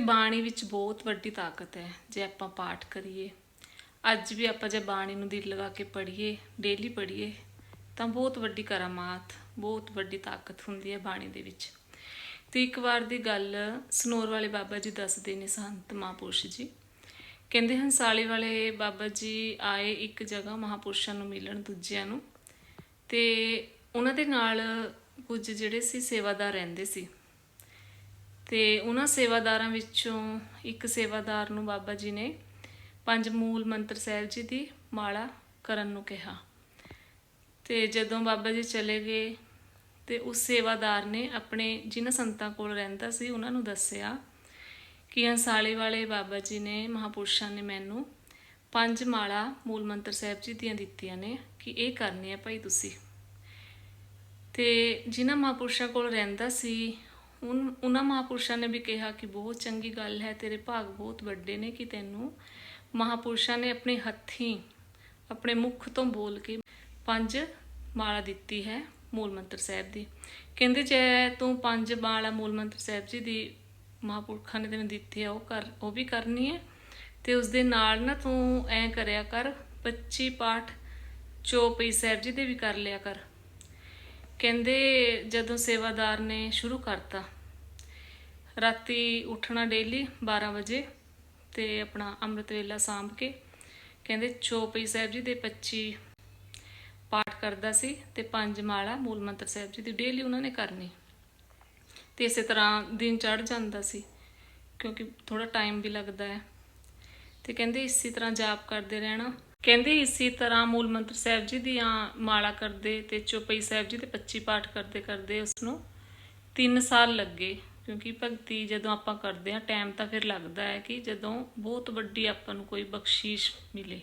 ਬਾਣੀ ਵਿੱਚ ਬਹੁਤ ਵੱਡੀ ਤਾਕਤ ਹੈ, ਜੇ ਆਪਾਂ ਪਾਠ ਕਰੀਏ। ਅੱਜ ਵੀ ਆਪਾਂ ਜੇ ਬਾਣੀ ਨੂੰ ਦਿਲ ਲਗਾ ਕੇ ਪੜ੍ਹੀਏ ਡੇਲੀ ਪੜ੍ਹੀਏ, ਤਾਂ ਬਹੁਤ ਵੱਡੀ ਕਰਾਮਾਤ, ਬਹੁਤ ਵੱਡੀ ਤਾਕਤ ਹੁੰਦੀ ਹੈ ਬਾਣੀ ਦੇ ਵਿੱਚ। ਤੇ ਇੱਕ ਵਾਰ ਦੀ ਗੱਲ ਸਨੋਰ ਵਾਲੇ ਬਾਬਾ ਜੀ ਦੱਸਦੇ ਨੇ, ਸੰਤ ਮਹਾਂਪੁਰਸ਼ ਜੀ। ਕਹਿੰਦੇ ਹੰਸਾਲੀ ਵਾਲੇ ਬਾਬਾ ਜੀ ਆਏ ਇੱਕ ਜਗ੍ਹਾ ਮਹਾਂਪੁਰਸ਼ਾਂ ਨੂੰ ਮਿਲਣ, ਦੂਜਿਆਂ ਨੂੰ। ਤੇ ਉਹਨਾਂ ਦੇ ਨਾਲ ਕੁਝ ਜਿਹੜੇ ਸੀ ਸੇਵਾਦਾਰ ਰਹਿੰਦੇ ਸੀ। ਤੇ ਉਹਨਾਂ ਸੇਵਾਦਾਰਾਂ ਵਿੱਚੋਂ ਇੱਕ ਸੇਵਾਦਾਰ ਨੂੰ ਬਾਬਾ ਜੀ ਨੇ ਪੰਜ ਮੂਲ ਮੰਤਰ ਸਾਹਿਬ ਜੀ ਦੀ ਮਾਲਾ ਕਰਨ ਨੂੰ ਕਿਹਾ। ਤੇ ਜਦੋਂ ਬਾਬਾ ਜੀ ਚਲੇ ਗਏ ਤੇ ਉਸ ਸੇਵਾਦਾਰ ਨੇ ਆਪਣੇ ਜਿਨ੍ਹਾਂ ਸੰਤਾਂ ਕੋਲ ਰਹਿੰਦਾ ਸੀ ਉਹਨਾਂ ਨੂੰ ਦੱਸਿਆ ਕਿ ਅੰਸਾਲੇ ਵਾਲੇ ਬਾਬਾ ਜੀ ਨੇ ਮਹਾਪੁਰਸ਼ਾਂ ਨੇ ਮੈਨੂੰ ਪੰਜ ਮਾਲਾ ਮੂਲ ਮੰਤਰ ਸਾਹਿਬ ਜੀ ਦੀਆਂ ਦਿੱਤੀਆਂ ਨੇ ਕਿ ਇਹ ਕਰਨੀ ਹੈ ਭਾਈ ਤੁਸੀਂ। ਤੇ ਜਿਨ੍ਹਾਂ ਮਹਾਪੁਰਸ਼ਾਂ ਕੋਲ ਰਹਿੰਦਾ ਸੀ ਉਨ, ਉਹਨਾਂ ਮਹਾਪੁਰਸ਼ਾਂ ਨੇ ਵੀ ਕਿਹਾ ਕਿ ਬਹੁਤ ਚੰਗੀ ਗੱਲ ਹੈ, ਤੇਰੇ ਭਾਗ ਬਹੁਤ ਵੱਡੇ ਨੇ ਕਿ ਤੈਨੂੰ। ਮਹਾਪੁਰਸ਼ਾਂ ਨੇ ਆਪਣੇ ਹੱਥੀਂ ਆਪਣੇ ਮੁਖ ਤੋਂ ਬੋਲ ਕੇ ਪੰਜ ਮਾਲਾ ਦਿੱਤੀ ਹੈ ਮੂਲ ਮੰਤਰ ਸਾਹਿਬ ਦੀ। ਕਹਿੰਦੇ ਜੇ ਤੂੰ ਪੰਜ ਮਾਲਾ ਮੂਲ ਮੰਤਰ ਸਾਹਿਬ ਜੀ ਦੀ ਮਹਾਪੁਰਖਾਂ ਨੇ ਤੈਨੂੰ ਦਿੱਤੀ ਹੈ ਉਹ ਕਰ, ਉਹ ਵੀ ਕਰਨੀ ਹੈ। ਤੇ ਉਸ ਦੇ ਨਾਲ ਨਾ ਤੂੰ ਐ ਕਰਿਆ ਕਰ 25 ਪਾਠ ਚੌਪਈ ਸਾਹਿਬ ਜੀ ਦੇ ਵੀ ਕਰ ਲਿਆ ਕਰ। ਕਹਿੰਦੇ ਜਦੋਂ ਸੇਵਾਦਾਰ ਨੇ ਸ਼ੁਰੂ ਕਰਤਾ, ਰਾਤੀ ਉੱਠਣਾ ਡੇਲੀ 12 ਵਜੇ ਤੇ ਆਪਣਾ ਅੰਮ੍ਰਿਤ ਵੇਲਾ ਸਾਂਭ ਕੇ ਕਹਿੰਦੇ ਚੌਪਈ ਸਾਹਿਬ ਜੀ ਦੇ 25 ਪਾਠ ਕਰਦਾ ਸੀ ਤੇ ਪੰਜ ਮਾਲਾ ਮੂਲ ਮੰਤਰ ਸਾਹਿਬ ਜੀ ਦੀ ਡੇਲੀ ਉਹਨਾਂ ਨੇ ਕਰਨੀ। ਤੇ ਇਸੇ ਤਰ੍ਹਾਂ ਦਿਨ ਚੜ ਜਾਂਦਾ ਸੀ ਕਿਉਂਕਿ ਥੋੜਾ ਟਾਈਮ ਵੀ ਲੱਗਦਾ ਹੈ। ਤੇ ਕਹਿੰਦੇ ਇਸੇ ਤਰ੍ਹਾਂ ਜਾਪ ਕਰਦੇ ਰਹਿਣਾ ਕਹਿੰਦੇ ਇਸੇ ਤਰ੍ਹਾਂ ਮੂਲ ਮੰਤਰ ਸਾਹਿਬ ਜੀ ਦੀਆਂ ਮਾਲਾ ਕਰਦੇ ਤੇ ਚੌਪਈ ਸਾਹਿਬ ਜੀ ਦੇ 25 ਪਾਠ ਕਰਦੇ ਕਰਦੇ ਉਸ ਨੂੰ 3 ਸਾਲ ਲੱਗੇ, ਕਿਉਂਕਿ ਭਗਤੀ ਜਦੋਂ ਆਪਾਂ ਕਰਦੇ ਹਾਂ ਟਾਈਮ ਤਾਂ ਫਿਰ ਲੱਗਦਾ ਹੈ ਕਿ ਜਦੋਂ ਬਹੁਤ ਵੱਡੀ ਆਪਾਂ ਨੂੰ ਕੋਈ ਬਖਸ਼ੀਸ਼ ਮਿਲੇ।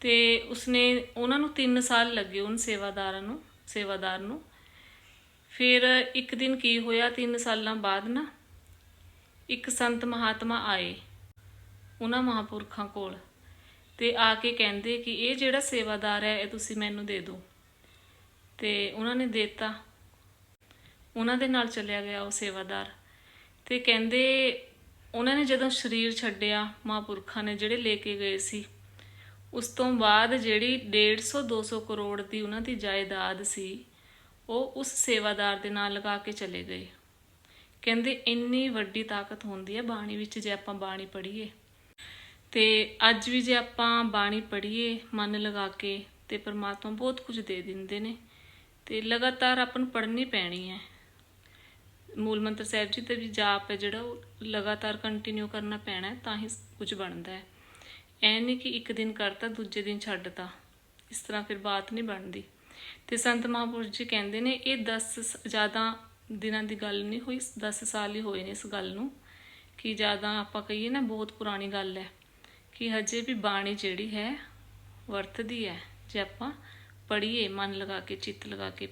ਤੇ ਉਸਨੇ ਉਹਨਾਂ ਨੂੰ 3 ਸਾਲ ਲੱਗੇ ਉਹਨਾਂ ਸੇਵਾਦਾਰਾਂ ਨੂੰ, ਸੇਵਾਦਾਰ ਨੂੰ। ਫਿਰ ਇੱਕ ਦਿਨ ਕੀ ਹੋਇਆ 3 ਸਾਲਾਂ ਬਾਅਦ ਨਾ ਇੱਕ ਸੰਤ ਮਹਾਤਮਾ ਆਏ, ਉਹਨਾਂ ਮਹਾਪੁਰਖਾਂ ਕੋਲ। ਤੇ ਆ ਕੇ ਕਹਿੰਦੇ ਕਿ ਇਹ ਜਿਹੜਾ ਸੇਵਾਦਾਰ ਹੈ, ਇਹ ਤੁਸੀਂ ਮੈਨੂੰ ਦੇ ਦਿਓ। ਤੇ ਉਹਨਾਂ ਨੇ ਦਿੱਤਾ। ਉਹਨਾਂ ਦੇ ਨਾਲ ਚੱਲਿਆ ਗਿਆ ਉਹ ਸੇਵਾਦਾਰ। ਤੇ ਕਹਿੰਦੇ ਉਹਨਾਂ ਨੇ ਜਦੋਂ ਸਰੀਰ ਛੱਡਿਆ, ਮਹਾਪੁਰਖਾਂ ਨੇ ਜਿਹੜੇ ਲੈ ਕੇ ਗਏ ਸੀ, ਉਸ ਤੋਂ ਬਾਅਦ ਜਿਹੜੀ 150 200 ਕਰੋੜ ਦੀ ਉਹਨਾਂ ਦੀ ਜਾਇਦਾਦ ਸੀ, ਉਹ ਉਸ ਸੇਵਾਦਾਰ ਦੇ ਨਾਲ ਲਗਾ ਕੇ ਚਲੇ ਗਏ। ਕਹਿੰਦੇ ਇੰਨੀ ਵੱਡੀ ਤਾਕਤ ਹੁੰਦੀ ਹੈ, ਬਾਣੀ ਵਿੱਚ ਜੇ ਆਪਾਂ ਬਾਣੀ ਪੜ੍ਹੀਏ ਤੇ ਅੱਜ ਵੀ ਜੇ ਆਪਾਂ ਬਾਣੀ ਪੜ੍ਹੀਏ, ਮਨ ਲਗਾ ਕੇ ਤੇ ਪਰਮਾਤਮਾ ਬਹੁਤ ਕੁਝ ਦੇ ਦਿੰਦੇ ਨੇ ਤੇ ਲਗਾਤਾਰ ਆਪਾਂ ਨੂੰ ਪੜ੍ਹਨੀ ਪੈਣੀ ਹੈ। ਮੂਲ ਮੰਤਰ ਸਾਹਿਬ ਜੀ ਤੇ ਵੀ ਜਾਪ ਹੈ ਜਿਹੜਾ, ਉਹ ਲਗਾਤਾਰ ਕੰਟੀਨਿਊ ਕਰਨਾ ਪੈਣਾ ਤਾਂ ਹੀ ਕੁਝ ਬਣਦਾ ਹੈ। ਐ ਨਹੀਂ ਕਿ ਇੱਕ ਦਿਨ ਕਰਤਾ, ਦੂਜੇ ਦਿਨ ਛੱਡਤਾ। ਇਸ ਤਰ੍ਹਾਂ ਫਿਰ ਬਾਤ ਨਹੀਂ ਬਣਦੀ। ਤੇ ਸੰਤ ਮਹਾਂਪੁਰਸ਼ ਜੀ ਕਹਿੰਦੇ ਨੇ, ਇਹ 10 ਜ਼ਿਆਦਾ ਦਿਨਾਂ ਦੀ ਗੱਲ ਨਹੀਂ ਹੋਈ 10 ਸਾਲ ਹੀ ਹੋਏ ਨੇ ਇਸ ਗੱਲ ਨੂੰ, ਕਿ ਜ਼ਿਆਦਾ ਆਪਾਂ ਕਹੀਏ ਨਾ, ਬਹੁਤ ਪੁਰਾਣੀ ਗੱਲ ਹੈ। ਕਿ ਹਜੇ ਵੀ ਬਾਣੀ ਜਿਹੜੀ ਹੈ ਵਰਤਦੀ ਹੈ, ਜੇ ਆਪਾਂ ਪੜ੍ਹੀਏ, ਮਨ ਲਗਾ ਕੇ, ਚਿੱਤ ਲਗਾ ਕੇ